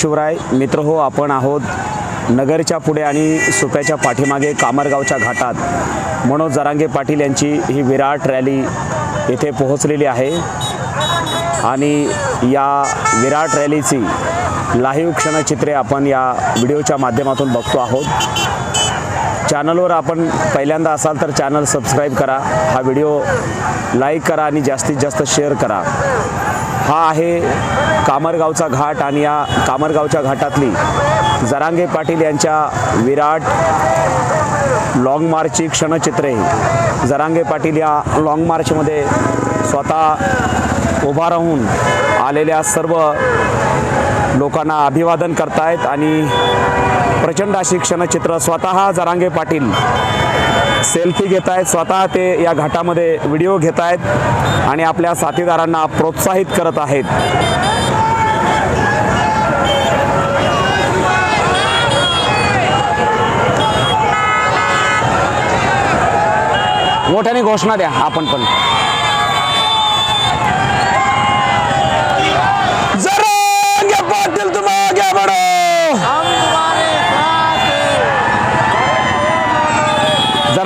शिवराय मित्र हो आपण आहोत नगरच्या पुढे आणि सुप्याच्या पाठीमागे कामरगावच्या घाटात. मनोज जरांगे पाटील यांची ही विराट रॅली येथे पोहोचलेली आहे. आणि या विराट रॅलीची लाईव्ह क्षणचित्रे आपण या व्हिडिओच्या माध्यमातून बघतो आहोत. चॅनलवर आपण पहिल्यांदा असाल तर चॅनल सबस्क्राईब करा. हा व्हिडिओ लाईक करा आणि जास्तीत जास्त शेअर करा. हा आहे कामरगावचा घाट आणि या कामरगावच्या घाटातली जरांगे पाटील यांच्या विराट लाँग मार्चची क्षणचित्रे. जरांगे पाटील या लाँग मार्चमध्ये स्वतः उभा राहून आलेल्या सर्व लोकांना अभिवादन करतायत आणि प्रचंड अशी क्षणचित्र स्वतः जरांगे पाटील सेल्फी घेत आहेत स्वतः ते या घाटामध्ये व्हिडिओ घेत आहेत आणि आपल्या साथीदारांना प्रोत्साहित करत आहेत. मोठ्याने घोषणा द्या आपण पण.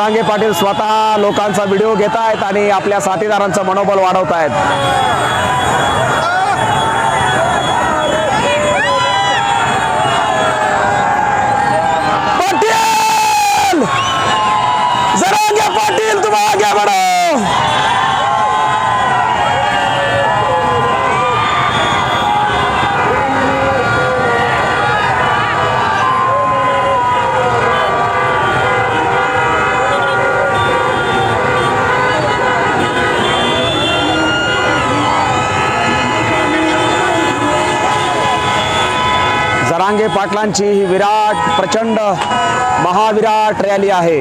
जरांगे पाटील स्वतः लोकांचा व्हिडिओ घेत आहेत आणि आपल्या साथीदारांचं मनोबल वाढवत आहेत पाटील जरांगे पाटील तुम आगे बढ़ो जरांगे पाटलांची ही विराट प्रचंड महाविराट रॅली आहे.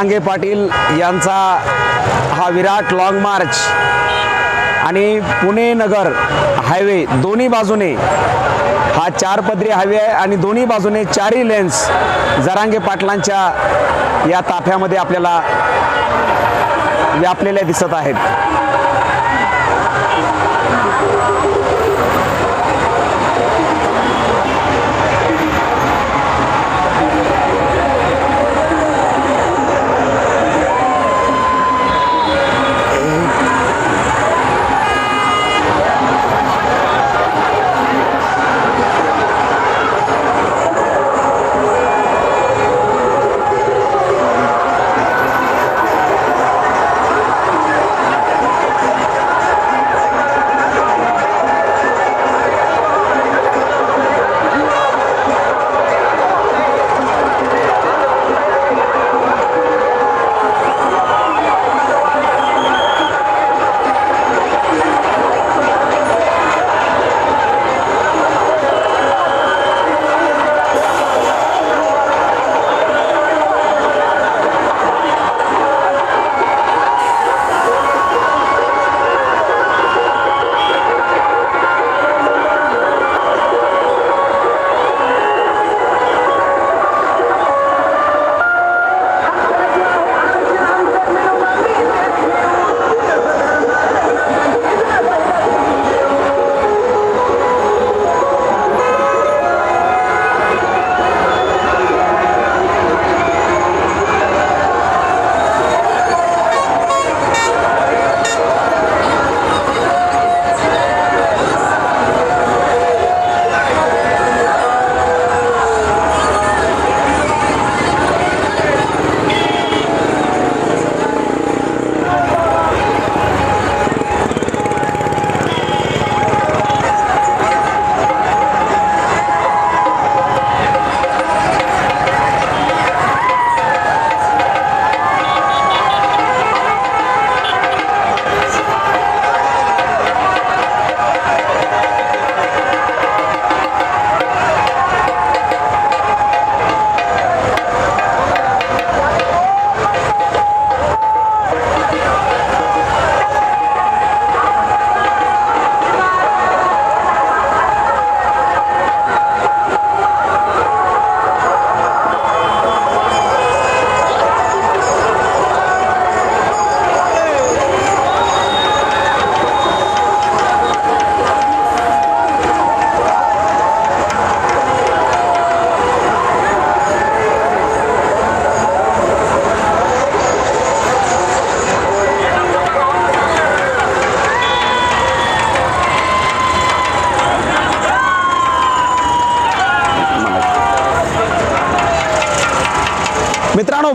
जरांगे पाटील यांचा हा विराट लाँग मार्च आणि पुणे नगर हायवे दोन्ही बाजूने हा चार पदरी हायवे आहे आणि दोन्ही बाजूने चारही लेन्स जरांगे पाटलांच्या या ताफ्यामध्ये आपल्याला व्यापलेल्या दिसत आहेत.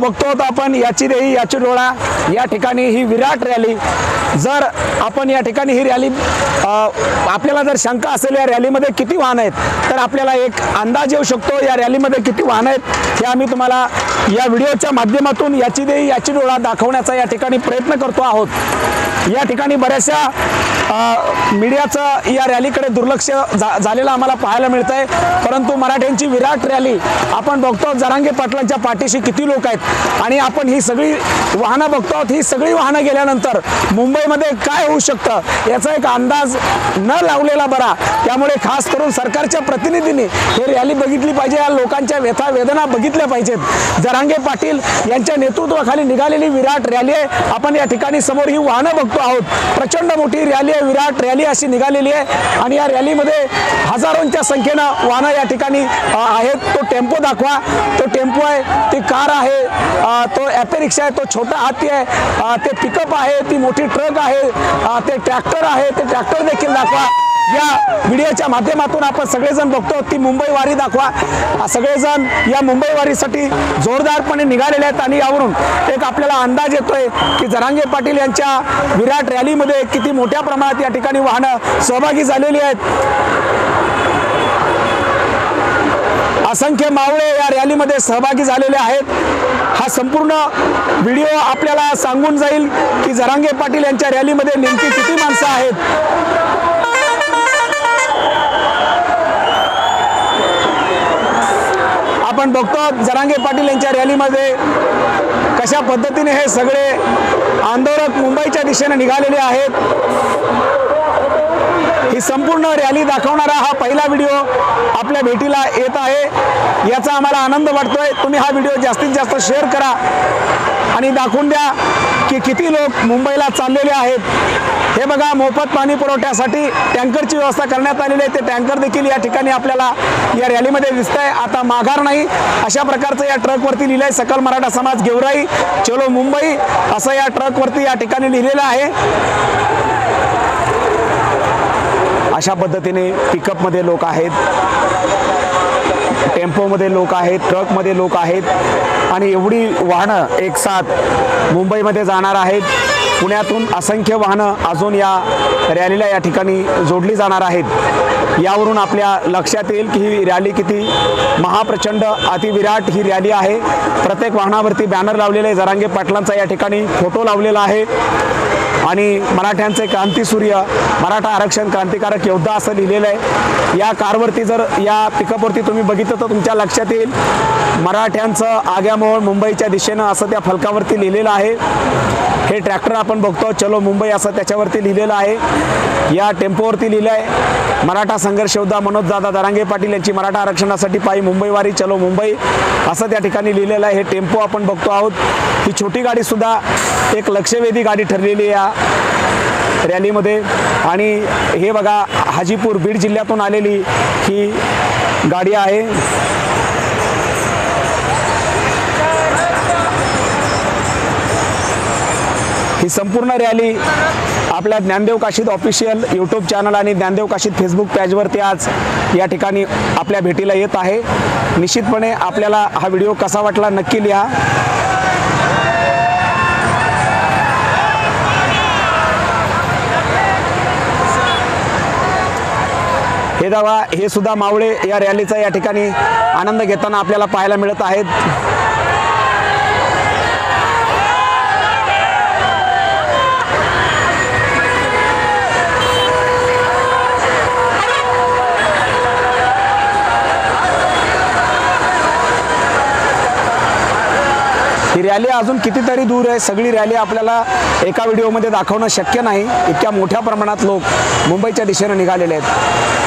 बघतो होतो आपण याची देही याची डोळा या ठिकाणी ही विराट रॅली. जर आपण या ठिकाणी ही रॅली आपल्याला जर शंका असेल या रॅलीमध्ये किती वाहन आहेत तर आपल्याला एक अंदाज येऊ शकतो या रॅलीमध्ये किती वाहन आहेत हे आम्ही तुम्हाला या व्हिडिओच्या माध्यमातून याची देही याची डोळा दाखवण्याचा या ठिकाणी प्रयत्न करतो आहोत. या ठिकाणी बऱ्याचशा मीडियाचं या रॅलीकडे दुर्लक्ष जा झालेलं आम्हाला पाहायला मिळत आहे परंतु मराठ्यांची विराट रॅली आपण बघतो जरांगे पाटलांच्या पाठीशी किती लोक आहेत. आणि आपण ही सगळी वाहनं बघतो आहोत ही सगळी वाहनं गेल्यानंतर मुंबईमध्ये काय होऊ शकतं याचा एक अंदाज न लावलेला बरा. त्यामुळे खास करून सरकारच्या प्रतिनिधींनी हे रॅली बघितली पाहिजे या लोकांच्या व्यथा वेदना बघितल्या पाहिजेत. जरांगे पाटील यांच्या नेतृत्वाखाली निघालेली विराट रॅली आहे. आपण या ठिकाणी समोर ही वाहनं बघतो आहोत. प्रचंड मोठी रॅली आहे विराट रॅली अशी निघालेली आहे. आणि या रॅलीमध्ये हजारोंच्या संख्येनं वाहनं या ठिकाणी आहेत. तो टेम्पो दाखवा. तो टेम्पो आहे ती कार आहे तो ॲपे रिक्षा आहे तो छोटा हाती आहे ते पिकअप आहे ती मोठी ट्रक आहे ते ट्रॅक्टर आहे ते ट्रॅक्टर देखील दाखवा. या व्हिडिओच्या माध्यमातून आपण सगळेजण बघतो ती मुंबई वारी दाखवा. सगळेजण या मुंबई वारीसाठी जोरदारपणे निघालेले आहेत आणि यावरून एक आपल्याला अंदाज येतोय की जरांगे पाटील यांच्या विराट रॅलीमध्ये किती मोठ्या प्रमाणात या ठिकाणी वाहनं सहभागी झालेली आहेत. असंख्य मावळे या रॅलीमध्ये सहभागी झालेले आहेत. हा संपूर्ण व्हिडिओ आपल्याला सांगून जाईल की जरांगे पाटील यांच्या रॅलीमध्ये नेमकी किती माणसं आहेत. आपण बघतो जरांगे पाटील यांच्या रॅलीमध्ये कशा पद्धतीने हे सगळे आंदोलक मुंबईच्या दिशेने निघालेले आहेत. ही संपूर्ण रॅली दाखवणारा हा पहिला व्हिडिओ आपल्या भेटीला येत आहे. याचा आम्हाला आनंद वाटतोय. तुम्ही हा व्हिडिओ जास्तीत जास्त शेअर करा आणि दाखवून द्या की किती लोक मुंबईला चाललेले आहेत. हे बघा मोफत पाणी पुरवठ्यासाठी टँकरची व्यवस्था करण्यात आलेली आहे. ते टँकर देखील या ठिकाणी आपल्याला या रॅलीमध्ये दिसत आहे आता माघार नाही. अशा प्रकारचं या ट्रकवरती लिहिलं आहे सकल मराठा समाज गेवराई चलो मुंबई असं या ट्रकवरती या ठिकाणी लिहिलेलं आहे. अशा पद्धतीने पिकअपमध्ये लोक आहेत. टेम्पोमध्ये लोक आहेत. ट्रकमध्ये लोक आहेत. आणि एवढी वाहनं एक साथ मुंबईमध्ये जाणार आहेत. पुण्यातून असंख्य वाहनं अजून या रॅलीला या ठिकाणी जोडली जाणार आहेत. यावरून आपल्या लक्षात येईल की ही रॅली किती महाप्रचंड अतिविराट ही रॅली आहे. प्रत्येक वाहनावरती बॅनर लावलेले आहे जरांगे पाटलांचा या ठिकाणी फोटो लावलेला आहे. आणि मराठ्यांचे क्रांतीसूर्य मराठा आरक्षण क्रांतिकारक योद्धा असं लिहिलेलं आहे. या कारवरती जर या पिकअपवरती तुम्ही बघितलं तर तुमच्या लक्षात येईल. मराठ्यांचं आग्यामोळ मुंबईच्या दिशेनं असं त्या फलकावरती लिहिलेलं आहे. हे ट्रॅक्टर आपण बघतो चलो मुंबई असं त्याच्यावरती लिहिलेलं आहे. या टेम्पोवरती लिहिलं आहे मराठा संघर्ष योद्धा मनोज दादा दरांगे पाटील यांची मराठा आरक्षणासाठी पायी मुंबईवारी चलो मुंबई असं त्या ठिकाणी लिहिलेलं आहे. हे टेम्पो आपण बघतो आहोत. ही छोटी गाडीसुद्धा एक लक्षवेधी गाडी ठरलेली आहे या रॅलीमध्ये. आणि हे बघा हाजीपूर बीड जिल्ह्यातून आलेली ही गाडी आहे. ही संपूर्ण रॅली आपल्या Dnyandev Kashid official YouTube channel आणि ज्ञानदेव काशीद फेसबुक पेजवरती आज या ठिकाणी आपल्या भेटीला येत आहे. निश्चितपणे आपल्याला हा व्हिडिओ कसा वाटला नक्की लिहा. हे दावा हे सुद्धा मावळे या रॅलीचा या ठिकाणी आनंद घेताना आपल्याला पाहायला मिळत आहेत. रॅली अजून कितीतरी दूर आहे. सगळी रॅली आपल्याला एका व्हिडिओमध्ये दाखवणं शक्य नाही. इतक्या मोठ्या प्रमाणात लोक मुंबईच्या दिशेनं निघालेले आहेत.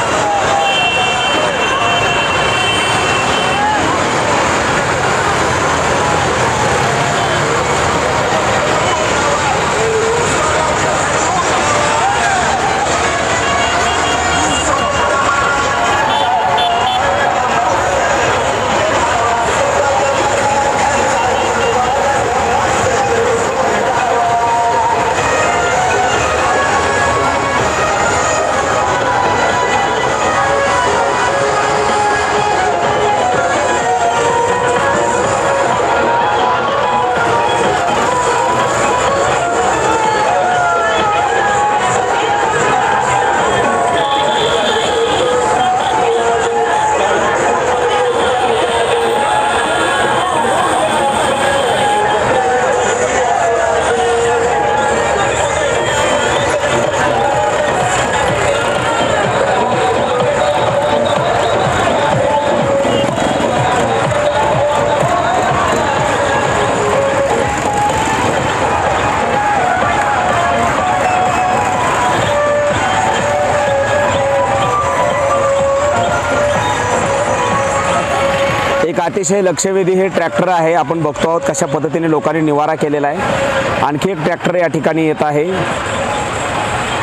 अतिशय लक्षवेधी हे ट्रॅक्टर आहे. आपण बघतो आहोत कशा पद्धतीने लोकांनी निवारा केलेला आहे. आणखी एक ट्रॅक्टर या ठिकाणी येत आहे.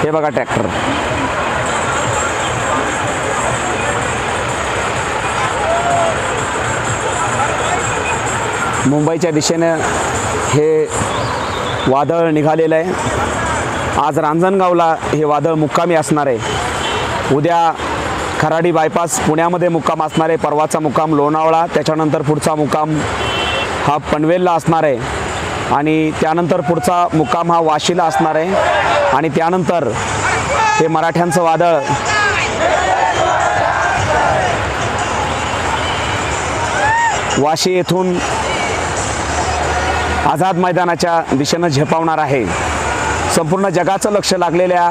हे बघा ट्रॅक्टर. मुंबईच्या दिशेनं हे वादळ निघालेलं आहे. आज रांजणगावला हे वादळ मुक्कामी असणार आहे. उद्या खराडी बायपास पुण्यामध्ये मुक्काम असणार आहे परवाचा मुक्काम लोणावळा त्याच्यानंतर पुढचा मुक्काम हा पनवेलला असणार आहे. आणि त्यानंतर पुढचा मुक्काम हा वाशीला असणार आहे. आणि त्यानंतर हे मराठ्यांचं वादळ. वाशी येथून आझाद मैदानाच्या दिशेनं झेपावणार आहे. संपूर्ण जगाचं लक्ष लागलेल्या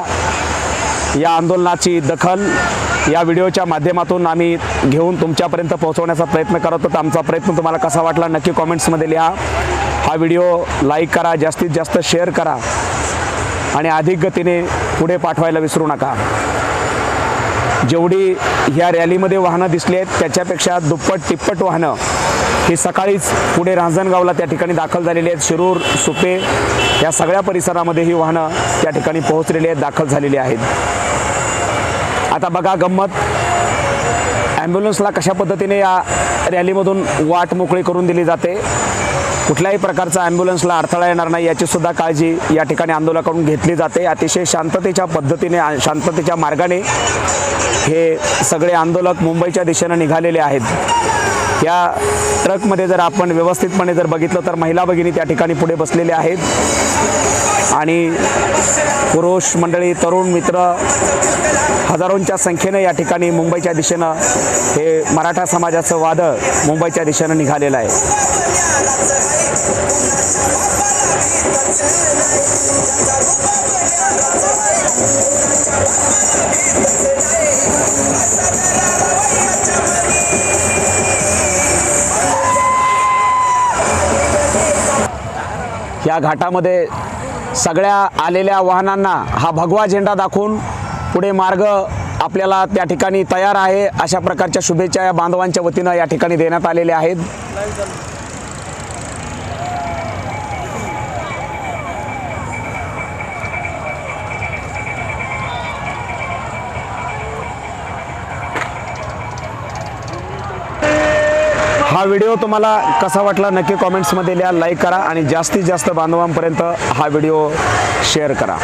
या आंदोलनाची दखल या व्हिडिओच्या माध्यमातून आम्ही घेऊन तुमच्यापर्यंत पोहोचवण्याचा प्रयत्न करत होतो आमचा प्रयत्न तुम्हाला कसा वाटला नक्की कॉमेंट्समध्ये लिहा. हा व्हिडिओ लाईक करा जास्तीत जास्त शेअर करा आणि अधिक गतीने पुढे पाठवायला विसरू नका. जेवढी ह्या रॅलीमध्ये वाहनं दिसली आहेत त्याच्यापेक्षा दुप्पट तिप्पट वाहनं ही सकाळीच पुढे रांजणगावला त्या ठिकाणी दाखल झालेली आहेत. शिरूर सुपे या सगळ्या परिसरामध्ये ही वाहनं त्या ठिकाणी पोहोचलेली आहेत दाखल झालेली आहेत. आता बघा गंमत. ॲम्ब्युलन्सला कशा पद्धतीने या रॅलीमधून वाट मोकळी करून दिली जाते? कुठल्याही प्रकारचा ॲम्ब्युलन्सला अडथळा येणार नाही याचीसुद्धा काळजी या ठिकाणी आंदोलकाकडून घेतली जाते. अतिशय शांततेच्या पद्धतीने शांततेच्या मार्गाने हे सगळे आंदोलक मुंबईच्या दिशेनं निघालेले आहेत. या ट्रकमध्ये जर आपण व्यवस्थितपणे जर बघितलं तर महिला भगिनी त्या ठिकाणी पुढे बसलेले आहेत. आणि पुरुष मंडळी तरुण मित्र हजारोंच्या संख्येनं या ठिकाणी मुंबईच्या दिशेनं हे मराठा समाजाचं वादळ मुंबईच्या दिशेनं निघालेलं आहे. या घाटामध्ये सगळ्या आलेल्या वाहनांना हा भगवा झेंडा दाखवून पुढे मार्ग आपल्याला त्या ठिकाणी तयार आहे. अशा प्रकारच्या शुभेच्छा या बांधवांच्या वतीनं या ठिकाणी देण्यात आलेल्या आहेत. व्हिडिओ तुम्हाला कसा वाटला नक्की कॉमेंट्समध्ये लिहा लाईक करा आणि जास्तीत जास्त बांधवांपर्यंत हा व्हिडिओ शेअर करा.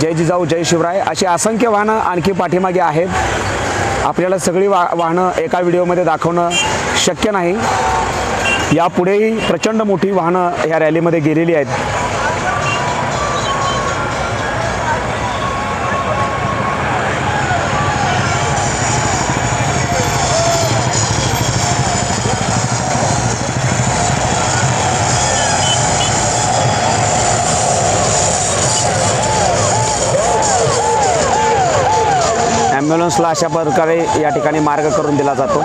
जय जिजाऊ जय शिवराय. अशी असंख्य वाहनं आणखी पाठीमागे आहेत. आपल्याला सगळी वा वाहनं एका व्हिडिओमध्ये दाखवणं शक्य नाही. यापुढेही प्रचंड मोठी वाहनं ह्या रॅलीमध्ये गेलेली आहेत. ॲम्ब्युलन्सला अशा प्रकारे या ठिकाणी मार्ग करून दिला जातो.